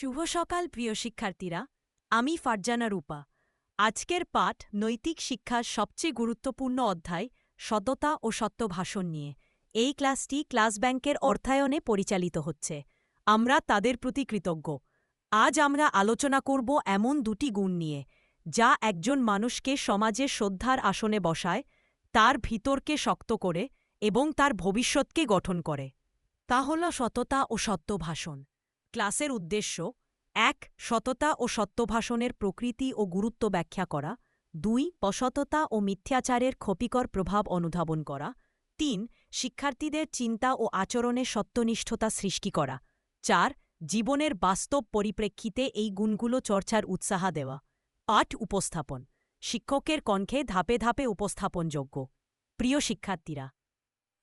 শুভ সকাল, প্রিয় শিক্ষার্থীরা। আমি ফারজানা রূপা। আজকের পাঠ নৈতিক শিক্ষার সবচেয়ে গুরুত্বপূর্ণ অধ্যায় সততা ও সত্য ভাষণ নিয়ে। এই ক্লাসটি ক্লাস ব্যাংকের অর্থায়নে পরিচালিত হচ্ছে। আমরা তাদের প্রতি কৃতজ্ঞ। আজ আমরা আলোচনা করব এমন দুটি গুণ নিয়ে, যা একজন মানুষকে সমাজে শ্রদ্ধার আসনে বসায়, তার ভিতরকে শক্ত করে এবং তার ভবিষ্যৎকে গঠন করে। তা হল সততা ও সত্য ভাষণ। ক্লাসের উদ্দেশ্য, এক, সততা ও সত্যভাষণের প্রকৃতি ও গুরুত্ব ব্যাখ্যা করা। দুই অসততা ও মিথ্যাচারের ক্ষতিকর প্রভাব অনুধাবন করা। তিন, শিক্ষার্থীদের চিন্তা ও আচরণে সত্যনিষ্ঠতা সৃষ্টি করা। চার, জীবনের বাস্তব পরিপ্রেক্ষিতে এই গুণগুলো চর্চার উৎসাহ দেওয়া। আট, উপস্থাপন। শিক্ষকের কণ্ঠে ধাপে ধাপে উপস্থাপনযোগ্য। প্রিয় শিক্ষার্থীরা,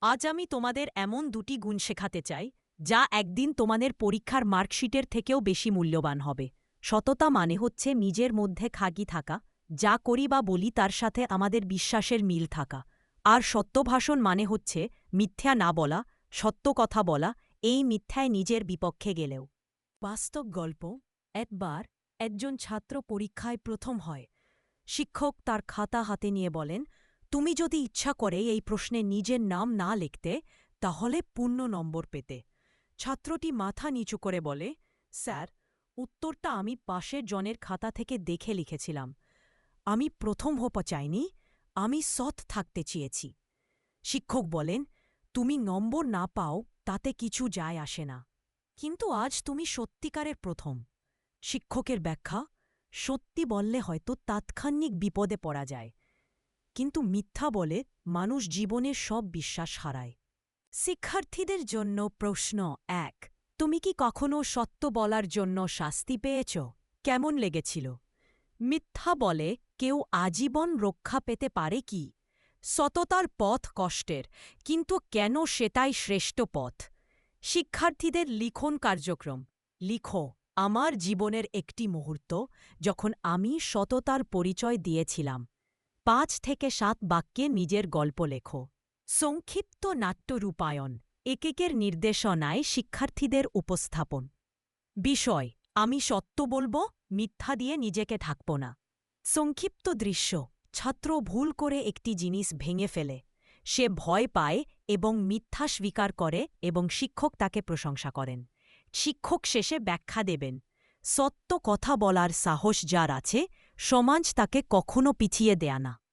আজ আমি তোমাদের এমন দুটি গুণ শেখাতে চাই যা একদিন তোমাদের পরীক্ষার মার্কশিটের থেকেও বেশি মূল্যবান হবে। সততা মানে হচ্ছে নিজের মধ্যে খাগি থাকা, যা করি বা বলি তার সাথে আমাদের বিশ্বাসের মিল থাকা। আর সত্যভাষণ মানে হচ্ছে মিথ্যা না বলা, সত্য কথা বলা, এই মিথ্যায় নিজের বিপক্ষে গেলেও। বাস্তব গল্প, একবার একজন ছাত্র পরীক্ষায় প্রথম হয়। শিক্ষক তার খাতা হাতে নিয়ে বলেন, তুমি যদি ইচ্ছা করে এই প্রশ্নে নিজের নাম না লিখতে, তাহলে পূর্ণ নম্বর পেতে। ছাত্রটি মাথা নিচু করে বলে, স্যার, উত্তরটা আমি পাশের জনের খাতা থেকে দেখে লিখেছিলাম। আমি প্রথম হপা চাইনি, আমি সৎ থাকতে চেয়েছি। শিক্ষক বলেন, তুমি নম্বর না পাও, তাতে কিছু যায় আসে না। কিন্তু আজ তুমি সত্যিকারের প্রথম। শিক্ষকের ব্যাখ্যা, সত্যি বললে হয়তো তাৎক্ষণিক বিপদে পড়া যায়। কিন্তু মিথ্যা বলে মানুষ জীবনের সব বিশ্বাস হারায়। শিক্ষার্থীদের জন্য প্রশ্ন এক, তুমি কি কখনো সত্য বলার জন্য শাস্তি পেয়েছ? কেমন লেগেছিল? মিথ্যা বলে কেউ আজীবন রক্ষা পেতে পারে কি? সততার পথ কষ্টের, কিন্তু কেন সেটাই শ্রেষ্ঠ পথ? শিক্ষার্থীদের লিখন কার্যক্রম, লিখো, আমার জীবনের একটি মুহূর্ত, যখন আমি সততার পরিচয় দিয়েছিলাম। পাঁচ থেকে সাত বাক্যে নিজের গল্প লেখো। সংক্ষিপ্ত নাট্যরূপায়ণ, একেকের নির্দেশনায় শিক্ষার্থীদের উপস্থাপন। বিষয়, আমি সত্য বলব, মিথ্যা দিয়ে নিজেকে থাকব না। সংক্ষিপ্ত দৃশ্য, ছাত্র ভুল করে একটি জিনিস ভেঙে ফেলে। সে ভয় পায় এবং মিথ্যা স্বীকার করে এবং শিক্ষক তাকে প্রশংসা করেন। শিক্ষক শেষে ব্যাখ্যা দেবেন, সত্য কথা বলার সাহস যার আছে, সমাজ তাকে কখনো পিছিয়ে দেয়া না।